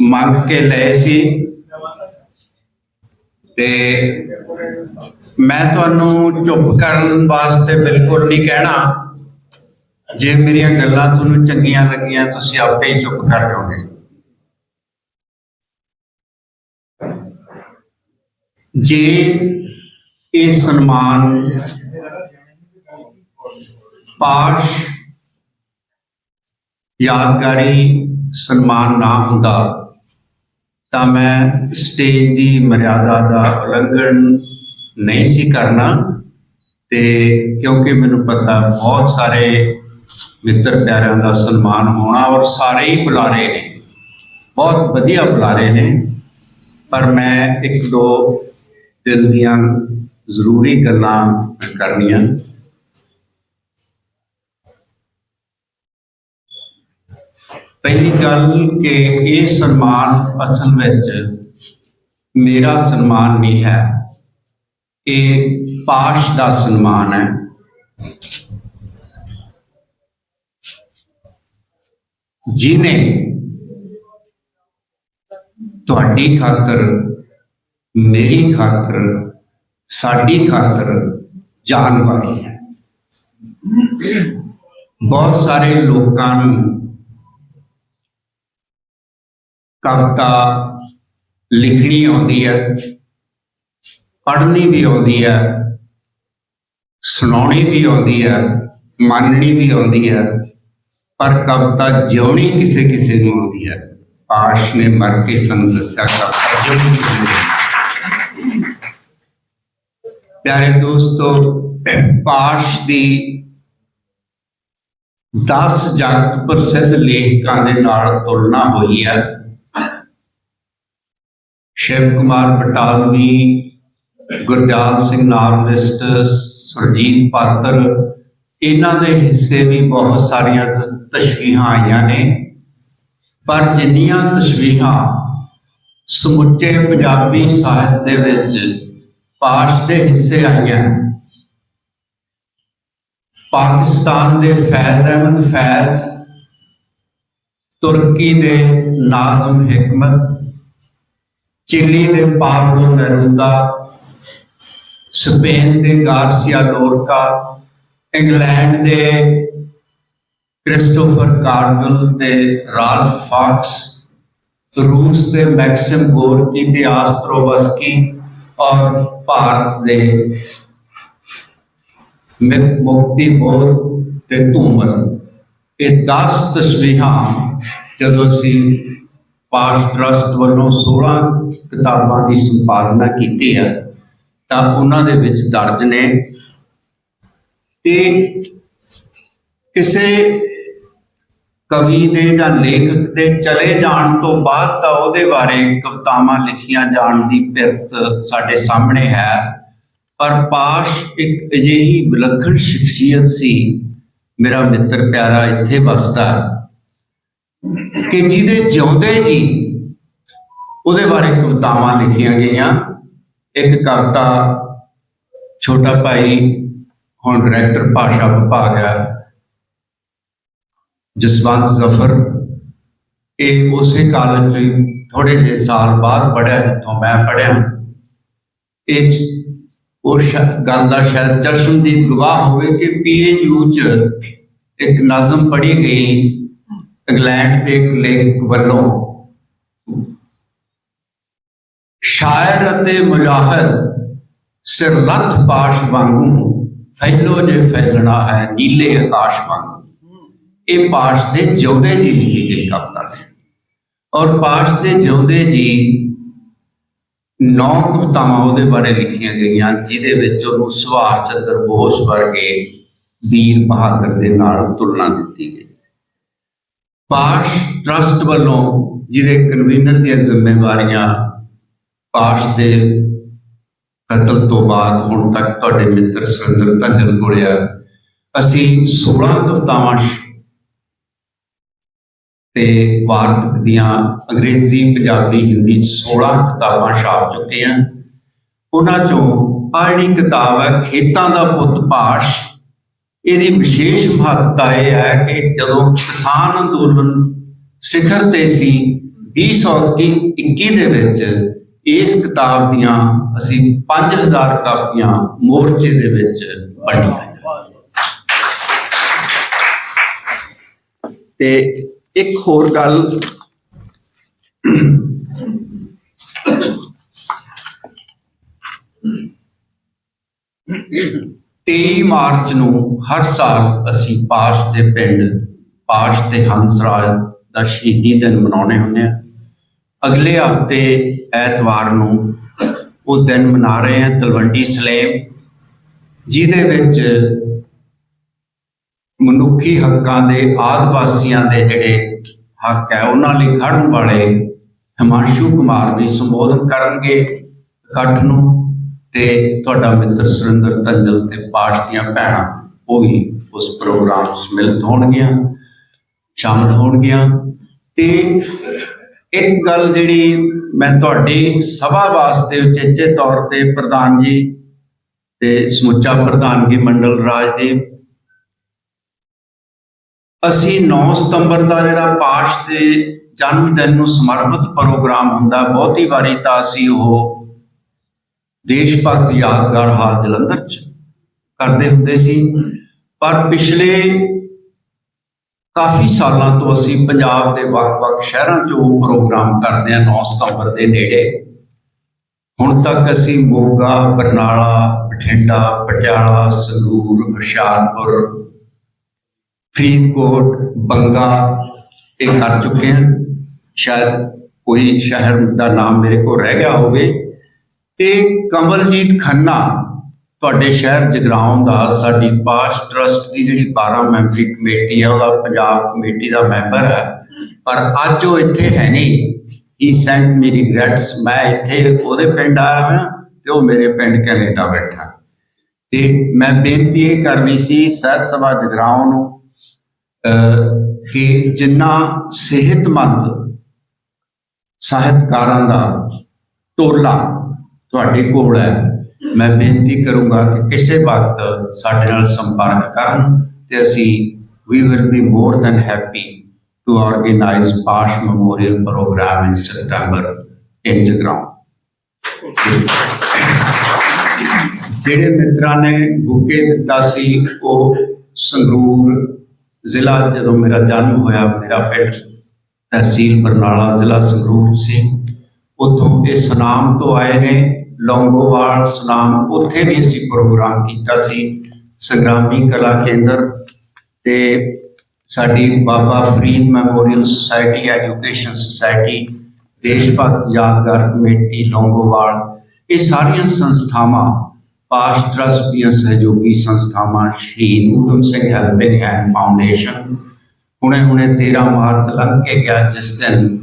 ਮੰਗ ਕੇ ਲਏ ਸੀ ਤੇ ਮੈਂ ਤੁਹਾਨੂੰ ਚੁੱਪ ਕਰਨ ਵਾਸਤੇ ਬਿਲਕੁਲ ਨਹੀਂ ਕਹਿਣਾ। ਜੇ ਮੇਰੀਆਂ ਗੱਲਾਂ ਤੁਹਾਨੂੰ ਚੰਗੀਆਂ ਲੱਗੀਆਂ, ਤੁਸੀਂ ਆਪੇ ਹੀ ਚੁੱਪ ਕਰ ਜਾਓਗੇ। ਜੇ ਇਹ ਸਨਮਾਨ ਪਾਸ਼ ਯਾਦਗਾਰੀ ਸਨਮਾਨ ਨਾ ਹੁੰਦਾ, ਤਾਂ ਮੈਂ ਸਟੇਜ ਦੀ ਮਰਿਆਦਾ ਦਾ ਉਲੰਘਣ ਨਹੀਂ ਸੀ ਕਰਨਾ ਤੇ ਕਿਉਂਕਿ ਮੈਨੂੰ ਪਤਾ ਬਹੁਤ ਸਾਰੇ ਮਿੱਤਰ ਪਿਆਰਿਆਂ ਦਾ ਸਨਮਾਨ ਹੋਣਾ ਔਰ ਸਾਰੇ ਹੀ ਬੁਲਾਰੇ ਨੇ, ਬਹੁਤ ਵਧੀਆ ਬੁਲਾਰੇ ਨੇ, ਪਰ ਮੈਂ ਇੱਕ ਦੋ ਦਿਲ ਦੀਆਂ ਜ਼ਰੂਰੀ ਗੱਲਾਂ ਕਰਨੀਆਂ ਪਹਿਲੀ ਗੱਲ ਕਿ ਇਹ ਸਨਮਾਨ ਅਸਲ ਵਿੱਚ ਮੇਰਾ ਸਨਮਾਨ ਨਹੀਂ ਹੈ। ਇਹ ਪਾਸ਼ ਦਾ ਸਨਮਾਨ ਹੈ। ਜਿਨੇ ਤੁਹਾਡੀ ਖਾਤਰ, ਮੇਰੀ ਖਾਤਰ, ਸਾਡੀ ਖਾਤਰ ਜਾਨ ਵਾਰੀ ਹੈ। ਬਹੁਤ ਸਾਰੇ ਲੋਕਾਂ ਨੂੰ ਕਵਿਤਾ ਲਿਖਣੀ ਆਉਂਦੀ ਹੈ, ਪੜ੍ਹਨੀ ਵੀ ਆਉਂਦੀ ਹੈ, ਸੁਣਾਉਣੀ ਵੀ ਆਉਂਦੀ ਹੈ, ਮੰਨਣੀ ਵੀ ਆਉਂਦੀ ਹੈ, ਪਰ ਕਵਿਤਾ ਜਿਉਣੀ ਕਿਸੇ ਕਿਸੇ ਨੂੰ ਆਉਂਦੀ ਹੈ। ਆਸ਼ ਨੇ ਮਰ ਕੇ ਸਾਨੂੰ ਦੱਸਿਆ, ਕਵਿਤਾ ਜਿਉਣੀ ਕਿਸੇ ਨੂੰ ਪਿਆਰੇ ਦੋਸਤੋ, ਪਾਸ਼ ਦੀ 10 ਜਗਤ ਪ੍ਰਸਿੱਧ ਲੇਖਕਾਂ ਦੇ ਨਾਲ ਤੁਲਨਾ ਹੋਈ ਹੈ। ਸ਼ਿਵ ਕੁਮਾਰ ਬਟਾਲਵੀ ਗੁਰਦਿਆਲ ਸਿੰਘ ਨਾਰਲਿਸਟ ਸੁਰਜੀਤ ਪਾਤਰ, ਇਹਨਾਂ ਦੇ ਹਿੱਸੇ ਵੀ ਬਹੁਤ ਸਾਰੀਆਂ ਤਸਵੀਹਾਂ ਆਈਆਂ ਨੇ। ਪਰ ਜਿੰਨੀਆਂ ਤਸ਼ਵੀਹਾਂ ਸਮੁੱਚੇ ਪੰਜਾਬੀ ਸਾਹਿਤ ਦੇ ਵਿੱਚ ਪਾਸ਼ ਦੇ ਹਿੱਸੇ ਆਈਆਂ ਪਾਕਿਸਤਾਨ ਦੇ ਫੈਜ਼ ਅਹਿਮਦ ਫੈਜ਼, ਤੁਰਕੀ ਦੇ ਨਾਜ਼ਮ ਹਕਮਤ ਚਿਲੀ ਦੇ ਪਾਬਲੋ ਨਰੂਦਾ ਸਪੇਨ ਦੇ ਗਾਰਸੀਆ ਲੋਰਕਾ ਇੰਗਲੈਂਡ ਦੇ ਕ੍ਰਿਸਟੋਫਰ ਕਾਰਵਲ ਤੇ ਰਾਲਫ ਫਾਕਸ, ਰੂਸ ਦੇ ਮੈਕਸਿਮ ਗੋਰਕੀ ਤੇ ਆਸਟਰੋਵਸਕੀ ਔਰ ਭਾਰਤ ਦੇ ਮਿਤ ਮੁਕਤੀ ਬੋਧ ਤੇ ਧੂਮਰ ਇਹ 10 ਤਸਵੀਰਾਂ ਜਦੋਂ ਅਸੀਂ ਪਾਸ ਟਰਸਟ ਵੱਲੋਂ 16 ਕਿਤਾਬਾਂ ਦੀ ਸੰਪਾਦਨਾ ਕੀਤੀ ਹੈ, ਤਾਂ ਉਹਨਾਂ ਦੇ ਵਿੱਚ ਦਰਜ ਨੇ ਤੇ ਕਿਸੇ ਕਵੀ ਦੇ ਜਾਂ ਲੇਖਕ ਦੇ ਚਲੇ ਜਾਣ ਤੋਂ ਬਾਅਦ ਤਾਂ ਉਹਦੇ ਬਾਰੇ ਕਵਿਤਾਵਾਂ ਲਿਖੀਆਂ ਜਾਣ ਦੀ ਪਿਰਤ ਸਾਡੇ ਸਾਹਮਣੇ ਹੈ, ਪਰ ਪਾਸ਼ ਇੱਕ ਅਜਿਹੀ ਵਿਲੱਖਣ ਸ਼ਖਸੀਅਤ ਸੀ, ਮੇਰਾ ਮਿੱਤਰ ਪਿਆਰਾ, ਇੱਥੇ ਵਸਦਾ ਕਿ ਜਿਹਦੇ ਜਿਉਂਦੇ ਜੀ, ਉਹਦੇ ਬਾਰੇ ਕਵਿਤਾਵਾਂ ਲਿਖੀਆਂ ਗਈਆਂ। ਇੱਕ ਕਵਿਤਾ ਛੋਟਾ ਭਾਈ, ਹੁਣ ਡਾਇਰੈਕਟਰ ਭਾਸ਼ਾ ਵਿਭਾਗ ਹੈ, ਜਸਵੰਤ ਜ਼ਫਰ। ਇਹ ਉਸੇ ਕਾਲਜ ਚੋਂ ਥੋੜੇ ਜਿਹੇ ਸਾਲ ਬਾਅਦ ਪੜਿਆ ਜਿੱਥੋਂ ਮੈਂ ਪੜਿਆ ਇਹ ਉਹ ਗੱਲ ਦਾ ਸ਼ਾਇਦ ਚਸ਼ਮਦੀਦ ਗਵਾਹ ਹੋਵੇ ਕਿ ਪੀਏਯੂ ਚ ਇੱਕ ਨਜ਼ਮ ਪੜ੍ਹੀ ਗਈ। ਇੰਗਲੈਂਡ ਦੇ ਇੱਕ ਲੇਖਕ ਵੱਲੋਂ ਸ਼ਾਇਰ ਅਤੇ ਮੁਜਾਹਿਦ ਸਿਰਲੱਥ ਪਾਸ਼ ਵਾਂਗੂ ਫੈਲੋ ਜੇ ਫੈਲਣਾ ਹੈ, ਨੀਲੇ ਆਕਾਸ਼ ਵਾਂਗੂ। ਇਹ ਪਾਸ਼ ਦੇ ਜਿਉਂਦੇ ਜੀ ਲਿਖੀ ਗਈ ਕਵਿਤਾ ਸੀ ਔਰ ਪਾਸ਼ ਦੇ ਜਿਉਂਦੇ ਜੀ ਨੌ ਕਵਿਤਾਵਾਂ ਉਹਦੇ ਬਾਰੇ ਲਿਖੀਆਂ ਗਈਆਂ, ਜਿਹਦੇ ਵਿੱਚ ਉਹਨੂੰ ਸੁਭਾਸ਼ ਚੰਦਰ ਬੋਸ ਵਰਗੇ ਵੀਰ ਬਹਾਦਰ ਦੇ ਨਾਲ ਤੁਲਨਾ ਦਿੱਤੀ ਗਈ। ਪਾਸ਼ ਟਰਸਟ ਵੱਲੋਂ ਜਿਹਦੇ ਕਨਵੀਨਰ ਦੀਆਂ ਜ਼ਿੰਮੇਵਾਰੀਆਂ ਪਾਸ਼ ਦੇ ਕਤਲ ਤੋਂ ਬਾਅਦ ਹੁਣ ਤੱਕ ਤੁਹਾਡੇ ਮਿੱਤਰ ਸੁਰਿੰਦਰ ਧੰਜਲ ਕੋਲ ਅਸੀਂ 16 ਕਵਿਤਾਵਾਂ ਤੇ ਵਾਰਤਕ ਦੀਆਂ ਅੰਗਰੇਜ਼ੀ, ਪੰਜਾਬੀ, ਹਿੰਦੀ ਚ 16 ਕਿਤਾਬਾਂ ਛਾਪ ਚੁੱਕੇ ਹਾਂ ਉਹਨਾਂ ਚੋਂ ਆਹ ਕਿਤਾਬ ਹੈ, ਖੇਤਾਂ ਦਾ ਪੁੱਤ ਪਾਸ਼ ਇਹਦੀ ਵਿਸ਼ੇਸ਼ ਮਹੱਤਤਾ ਇਹ ਹੈ ਕਿ ਜਦੋਂ ਕਿਸਾਨ ਅੰਦੋਲਨ ਸਿਖਰ ਤੇ ਸੀ 2021 ਦੇ ਵਿੱਚ ਇਸ ਕਿਤਾਬ ਦੀਆਂ ਅਸੀਂ 5000 ਕਾਪੀਆਂ ਮੋਰਚੇ ਦੇ ਵਿੱਚ ਵੰਡੀਆਂ ਤੇ ਇੱਕ ਹੋਰ ਗੱਲ 23 ਮਾਰਚ ਨੂੰ ਹਰ ਸਾਲ ਅਸੀਂ ਪਾਸ਼ ਦੇ ਪਿੰਡ, ਪਾਸ਼ ਤੇ ਹੰਸਰਾਜ ਦਾ ਸ਼ਹੀਦੀ ਦਿਨ ਮਨਾਉਣੇ ਹੁੰਦੇ ਆ ਅਗਲੇ ਹਫ਼ਤੇ ਐਤਵਾਰ ਨੂੰ ਉਹ ਦਿਨ ਮਨਾ ਰਹੇ ਹਾਂ, ਤਲਵੰਡੀ ਸਲੇਮ, ਜਿਹਦੇ ਵਿੱਚ ਮਨੁੱਖੀ ਹੱਕਾਂ ਦੇ ਆਦਿਵਾਸੀਆਂ ਦੇ ਜਿਹੜੇ ਹੱਕ ਹੈ, ਉਹਨਾਂ ਲਈ ਖੜਨ ਵਾਲੇ ਹਿਮਾਂਸ਼ੂ ਕੁਮਾਰ ਵੀ ਸੰਬੋਧਨ ਕਰਨਗੇ ਇਕੱਠ ਨੂੰ। ਤੇ ਤੁਹਾਡਾ ਮਿੱਤਰ ਸੁਰਿੰਦਰ ਤੰਜਲ ਤੇ ਪਾਸ਼ ਦੀਆਂ ਭੈਣਾਂ ਉਹ ਵੀ ਉਸ ਪ੍ਰੋਗਰਾਮ 'ਚ ਸਮਿਲਿਤ ਹੋਣਗੀਆਂ, ਸ਼ਾਮਲ ਹੋਣਗੀਆਂ। ਤੇ ਇੱਕ ਗੱਲ ਜਿਹੜੀ ਮੈਂ ਤੁਹਾਡੀ ਸਭਾ ਵਾਸਤੇ ਉਚੇਚੇ ਤੌਰ ਤੇ ਪ੍ਰਧਾਨ ਜੀ ਤੇ ਸਮੁੱਚਾ ਪ੍ਰਧਾਨਗੀ ਮੰਡਲ ਰਾਜਦੀਪ ਅਸੀਂ 9 ਸਤੰਬਰ ਦਾ ਜਿਹੜਾ ਪਾਸ਼ ਦੇ ਜਨਮ ਦਿਨ ਨੂੰ ਸਮਰਪਿਤ ਪ੍ਰੋਗਰਾਮ ਹੁੰਦਾ, ਬਹੁਤੀ ਵਾਰੀ ਤਾਂ ਅਸੀਂ ਉਹ ਦੇਸ਼ ਭਗਤ ਯਾਦਗਾਰ ਹਾਲ ਜਲੰਧਰ ਚ ਕਰਦੇ ਹੁੰਦੇ ਸੀ। ਪਰ ਪਿਛਲੇ ਕਾਫੀ ਸਾਲਾਂ ਤੋਂ ਅਸੀਂ ਪੰਜਾਬ ਦੇ ਵੱਖ-ਵੱਖ ਸ਼ਹਿਰਾਂ 'ਚ ਉਹ ਪ੍ਰੋਗਰਾਮ ਕਰਦੇ ਹਾਂ 9 ਸਤੰਬਰ ਦੇ ਨੇੜੇ। ਹੁਣ ਤੱਕ ਅਸੀਂ ਮੋਗਾ, ਬਰਨਾਲਾ, ਬਠਿੰਡਾ, ਪਟਿਆਲਾ, ਸੰਗਰੂਰ, ਹੁਸ਼ਿਆਰਪੁਰ, ਫਰੀਦਕੋਟ, ਬੰਗਾ ਇਹ ਕਰ ਚੁੱਕੇ ਹਾਂ। ਸ਼ਾਇਦ ਕੋਈ ਸ਼ਹਿਰ ਦਾ ਨਾਮ ਮੇਰੇ ਕੋਲ ਰਹਿ ਗਿਆ ਹੋਵੇ। ਤੇ ਕਮਲਜੀਤ ਖੰਨਾ ਤੁਹਾਡੇ ਸ਼ਹਿਰ ਜਗਰਾਉਂ ਦਾ ਸਾਡੀ ਪਾਸ ਟਰਸਟ ਦੀ ਜਿਹੜੀ 12 ਮੈਂਬਰੀ ਕਮੇਟੀ ਹੈ ਉਹਦਾ ਪੰਜਾਬ ਕਮੇਟੀ ਦਾ ਮੈਂਬਰ ਹੈ। ਪਰ ਅੱਜ ਉਹ ਇੱਥੇ ਹੈ ਨਹੀਂ। ਹੀ ਸੈਂਟ ਮੀ ਰਿਗਰੈਟਸ ਮੈਂ ਇੱਥੇ ਉਹਦੇ ਪਿੰਡ ਆਇਆ ਹਾਂ ਤੇ ਉਹ ਮੇਰੇ ਪਿੰਡ ਕੈਨੇਡਾ ਬੈਠਾ। ਤੇ ਮੈਂ ਬੇਨਤੀ ਇਹ ਕਰਨੀ ਸੀ ਸਹਿਤ ਸਭਾ ਜਗਰਾਉਂ ਨੂੰ ਅਹ, ਕਿ ਜਿੰਨਾ ਸਿਹਤਮੰਦ ਸਾਹਿਤਕਾਰਾਂ ਦਾ ਟੋਲਾ ਤੁਹਾਡੇ ਕੋਲ ਹੈ ਮੈਂ ਬੇਨਤੀ ਕਰੂੰਗਾ ਕਿ ਕਿਸੇ ਵਕਤ ਸਾਡੇ ਨਾਲ ਸੰਪਰਕ ਕਰਨ ਤੇ ਅਸੀਂ we will be more than happy to organize Pash Memorial Program in September in Jagraon. ਜਿਹੜੇ ਮਿੱਤਰਾਂ ਨੇ ਬੁਕੇ ਦਿੱਤਾ ਸੀ, ਉਹ ਸੰਗਰੂਰ ਜ਼ਿਲ੍ਹਾ, ਜਦੋਂ ਮੇਰਾ ਜਨਮ ਹੋਇਆ, ਮੇਰਾ ਪਿੰਡ ਤਹਿਸੀਲ ਬਰਨਾਲਾ ਜ਼ਿਲ੍ਹਾ ਸੰਗਰੂਰ ਸੀ, ਉੱਥੋਂ ਇਹ ਸਨਾਮ ਤੋਂ ਆਏ ਨੇ ਲੌਂਗੋਵਾਲ, ਸੁਨਾਮ, ਉੱਥੇ ਵੀ ਅਸੀਂ ਪ੍ਰੋਗਰਾਮ ਕੀਤਾ ਸੀ, ਸੰਗਰਾਮੀ ਕਲਾ ਕੇਂਦਰ ਤੇ ਸਾਡੀ Baba Farid memorial society, education society, Desh Bhagat Yadgar committee, Longowal, ਇਹ ਸਾਰੀਆਂ ਸੰਸਥਾਵਾਂ, ਪਾਸ ਟਰਸਟ ਦੀਆਂ ਸਹਿਯੋਗੀ ਸੰਸਥਾਵਾਂ, Shaheed Udham Singh helping and foundation ਹੁਣੇ ਹੁਣੇ 13 ਮਾਰਚ ਲੰਘ ਕੇ ਗਿਆ, ਜਿਸ ਦਿਨ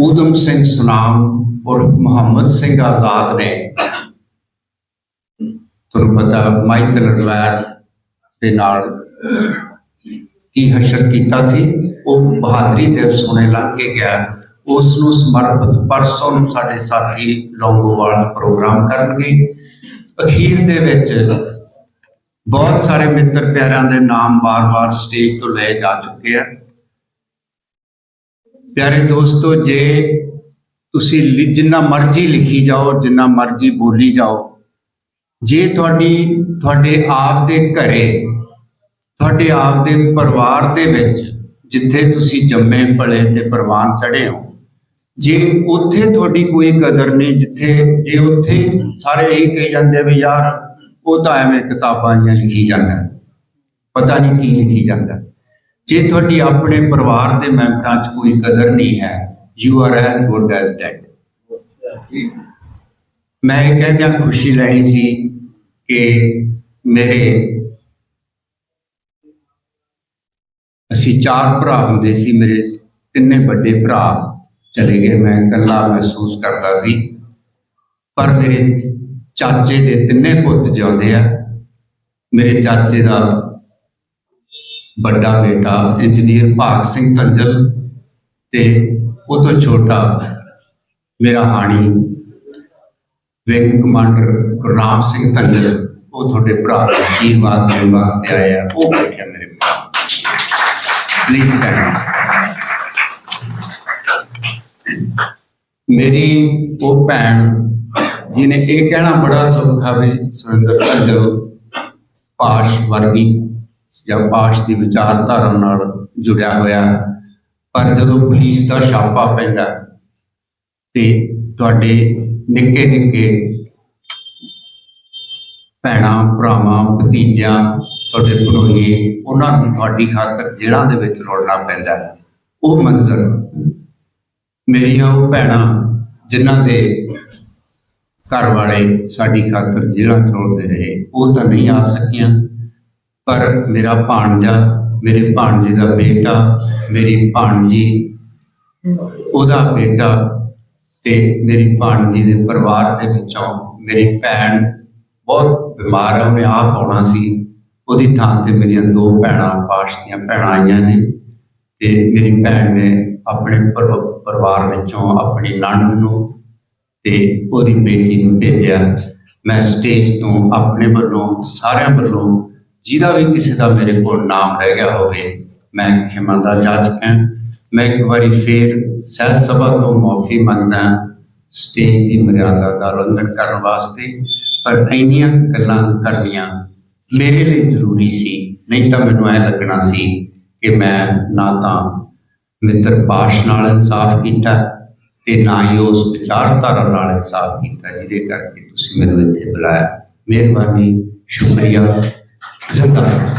ਊਧਮ ਸਿੰਘ ਸੁਨਾਮ ਔਰ ਮੁਹੰਮਦ ਸਿੰਘ ਆਜ਼ਾਦ ਨੇ ਤੁਹਾਨੂੰ ਪਤਾ ਮਾਈਕਲ ਰਵੈਰ ਦੇ ਨਾਲ ਕੀ ਹਸ਼ਰ ਕੀਤਾ ਸੀ, ਉਹ ਬਹਾਦਰੀ ਦਿਵਸ ਹੁਣੇ ਲੰਘ ਕੇ ਗਿਆ। ਉਸ ਨੂੰ ਸਮਰਪਿਤ ਪਰਸੋਂ ਨੂੰ ਸਾਡੇ ਸਾਥੀ ਲੌਂਗੋਵਾਲ ਪ੍ਰੋਗਰਾਮ ਕਰਨਗੇ। ਅਖੀਰ ਦੇ ਵਿੱਚ ਬਹੁਤ ਸਾਰੇ ਮਿੱਤਰ ਪਿਆਰਿਆਂ ਦੇ ਨਾਮ ਵਾਰ-ਵਾਰ ਸਟੇਜ ਤੋਂ ਲਏ ਜਾ ਚੁੱਕੇ ਆ। ਪਿਆਰੇ ਦੋਸਤੋ, ਜੇ ਤੁਸੀਂ ਲਿ- ਜਿੰਨਾ ਮਰਜ਼ੀ ਲਿਖੀ ਜਾਓ, ਜਿੰਨਾ ਮਰਜ਼ੀ ਬੋਲੀ ਜਾਓ। ਜੇ ਤੁਹਾਡੀ, ਤੁਹਾਡੇ ਆਪ ਦੇ ਘਰੇ, ਤੁਹਾਡੇ ਆਪ ਦੇ ਪਰਿਵਾਰ ਦੇ ਵਿੱਚ ਜਿੱਥੇ ਤੁਸੀਂ ਜੰਮੇ ਪਲੇ ਤੇ ਪ੍ਰਵਾਨ ਚੜੇ ਹੋ, ਜੇ ਉੱਥੇ ਤੁਹਾਡੀ ਕੋਈ ਕਦਰ ਨਹੀਂ, ਜਿੱਥੇ, ਜੇ ਉੱਥੇ ਸਾਰੇ ਇਹੀ ਕਹੀ ਜਾਂਦੇ ਵੀ ਯਾਰ ਉਹ ਤਾਂ ਐਵੇਂ ਕਿਤਾਬਾਂ ਜੀਆਂ ਲਿਖੀ ਜਾਂਦਾ। ਪਤਾ ਨਹੀਂ ਕੀ ਲਿਖੀ ਜਾਂਦਾ। ਜੇ ਤੁਹਾਡੀ ਆਪਣੇ ਪਰਿਵਾਰ ਦੇ ਮੈਂਬਰਾਂ 'ਚ ਕੋਈ ਕਦਰ ਨਹੀਂ ਹੈ you are as good as dead ਮੈਂ ਇਹ ਕਹਿੰਦਿਆਂ ਖੁਸ਼ੀ ਲੈਣੀ ਸੀ ਕਿ ਮੇਰੇ ਅਸੀਂ ਚਾਰ ਭਰਾ ਹੁੰਦੇ ਸੀ ਮੇਰੇ ਤਿੰਨੇ ਵੱਡੇ ਭਰਾ ਚਲੇ ਗਏ ਮੈਂ ਇਕੱਲਾ ਮਹਿਸੂਸ ਕਰਦਾ ਸੀ ਪਰ ਮੇਰੇ ਚਾਚੇ ਦੇ ਤਿੰਨੇ ਪੁੱਤ ਜਿਉਂਦੇ ਆ ਮੇਰੇ ਚਾਚੇ ਦਾ ਵੱਡਾ ਬੇਟਾ ਇੰਜੀਨੀਅਰ ਭਾਗ ਸਿੰਘ ਤੰਜਲ ਤੇ ਉਹ ਤੋਂ ਛੋਟਾ ਮੇਰਾ ਹਾਣੀ ਵਿੰਗ ਕਮਾਂਡਰ ਗੁਰਨਾਮ ਸਿੰਘ ਧੰਗਲ, ਉਹ ਤੁਹਾਡੇ ਭਰਾ ਦਾ ਆਸ਼ੀਰਵਾਦ ਦੇਣ ਵਾਸਤੇ ਆਇਆ। ਉਹ ਬੈਠਿਆ ਮੇਰੇ ਭਰਾ ਪਲੀਜ਼ ਸੈਂਡ ਮੇਰੀ ਉਹ ਭੈਣ, ਜਿਹਨੇ ਇਹ ਕਹਿਣਾ ਬੜਾ ਸੌਖਾ ਵੀ ਸੁਰਿੰਦਰ ਧੰਗਲ ਪਾਸ਼ ਵਰਗੀ ਜਾਂ ਪਾਸ਼ ਦੀ ਵਿਚਾਰਧਾਰਾ ਨਾਲ ਜੁੜਿਆ ਹੋਇਆ। ਪਰ ਜਦੋਂ ਪੁਲਿਸ ਦਾ ਛਾਪਾ ਪੈਂਦਾ ਤੇ ਤੁਹਾਡੇ ਨਿੱਕੇ ਨਿੱਕੇ ਭੈਣਾਂ, ਭਰਾਵਾਂ, ਭਤੀਜਿਆਂ, ਤੁਹਾਡੇ ਭਣੋਈਏ, ਉਹਨਾਂ ਨੂੰ ਤੁਹਾਡੀ ਖਾਤਰ ਜੇਲ੍ਹਾਂ ਦੇ ਵਿੱਚ ਰੋਲਣਾ ਪੈਂਦਾ ਉਹ ਮੰਜ਼ਰ ਮੇਰੀਆਂ ਉਹ ਭੈਣਾਂ ਜਿਨ੍ਹਾਂ ਦੇ ਘਰ ਵਾਲੇ ਸਾਡੀ ਖਾਤਰ ਜੇਲ੍ਹਾਂ ਰੋਲਦੇ ਰਹੇ, ਉਹ ਤਾਂ ਨਹੀਂ ਆ ਸਕੀਆਂ, ਪਰ ਮੇਰਾ ਭਾਣਜਾ ਮੇਰੇ ਭਾਣਜੇ ਦਾ ਬੇਟਾ, ਮੇਰੀ ਭਾਣਜੀ, ਉਹਦਾ ਬੇਟਾ ਤੇ ਮੇਰੀ ਭਾਣਜੀ ਦੇ ਪਰਿਵਾਰ ਦੇ ਵਿੱਚੋਂ ਮੇਰੀ ਭੈਣ ਬਹੁਤ ਬਿਮਾਰ ਹੈ ਉਹਨੇ ਆਪ ਆਉਣਾ ਸੀ। ਉਹਦੀ ਥਾਂ ਤੇ ਮੇਰੀਆਂ ਦੋ ਭੈਣਾਂ, ਪਾਸ਼ ਦੀਆਂ ਭੈਣਾਂ ਆਈਆਂ ਨੇ ਤੇ ਮੇਰੀ ਭੈਣ ਨੇ ਆਪਣੇ ਪਰਿ- ਪਰਿਵਾਰ ਵਿੱਚੋਂ ਆਪਣੀ ਨਣਦ ਨੂੰ ਤੇ ਉਹਦੀ ਬੇਟੀ ਨੂੰ ਭੇਜਿਆ। ਮੈਂ ਸਟੇਜ ਤੋਂ ਆਪਣੇ ਵੱਲੋਂ, ਸਾਰਿਆਂ ਵੱਲੋਂ ਜਿਹਦਾ ਵੀ ਕਿਸੇ ਦਾ ਮੇਰੇ ਕੋਲ ਨਾਮ ਰਹਿ ਗਿਆ ਹੋਵੇ, ਮੈਂ ਖਿਮਾ ਦਾ ਜਾਚਕ ਹਾਂ। ਮੈਂ ਇੱਕ ਵਾਰੀ ਫੇਰ ਸਹਿਜ ਸਭਾ ਤੋਂ ਮਾਫੀ ਮੰਗਦਾ ਸਟੇਜ ਦੀ ਮਰਿਆਦਾ ਦਾ ਉਲੰਘਣ ਕਰਨ ਵਾਸਤੇ, ਪਰ ਇੰਨੀਆਂ ਗੱਲਾਂ ਕਰਨੀਆਂ ਮੇਰੇ ਲਈ ਜ਼ਰੂਰੀ ਸੀ, ਨਹੀਂ ਤਾਂ ਮੈਨੂੰ ਐ ਲੱਗਣਾ ਸੀ ਕਿ ਮੈਂ ਨਾ ਤਾਂ ਮਿੱਤਰ ਪਾਸ਼ ਨਾਲ ਇਨਸਾਫ ਕੀਤਾ ਤੇ ਨਾ ਹੀ ਉਸ ਵਿਚਾਰਧਾਰਾ ਨਾਲ ਇਨਸਾਫ ਕੀਤਾ, ਜਿਹਦੇ ਕਰਕੇ ਤੁਸੀਂ ਮੈਨੂੰ ਇੱਥੇ ਬੁਲਾਇਆ। ਮਿਹਰਬਾਨੀ, ਸ਼ੁਕਰੀਆ। 생각합니다.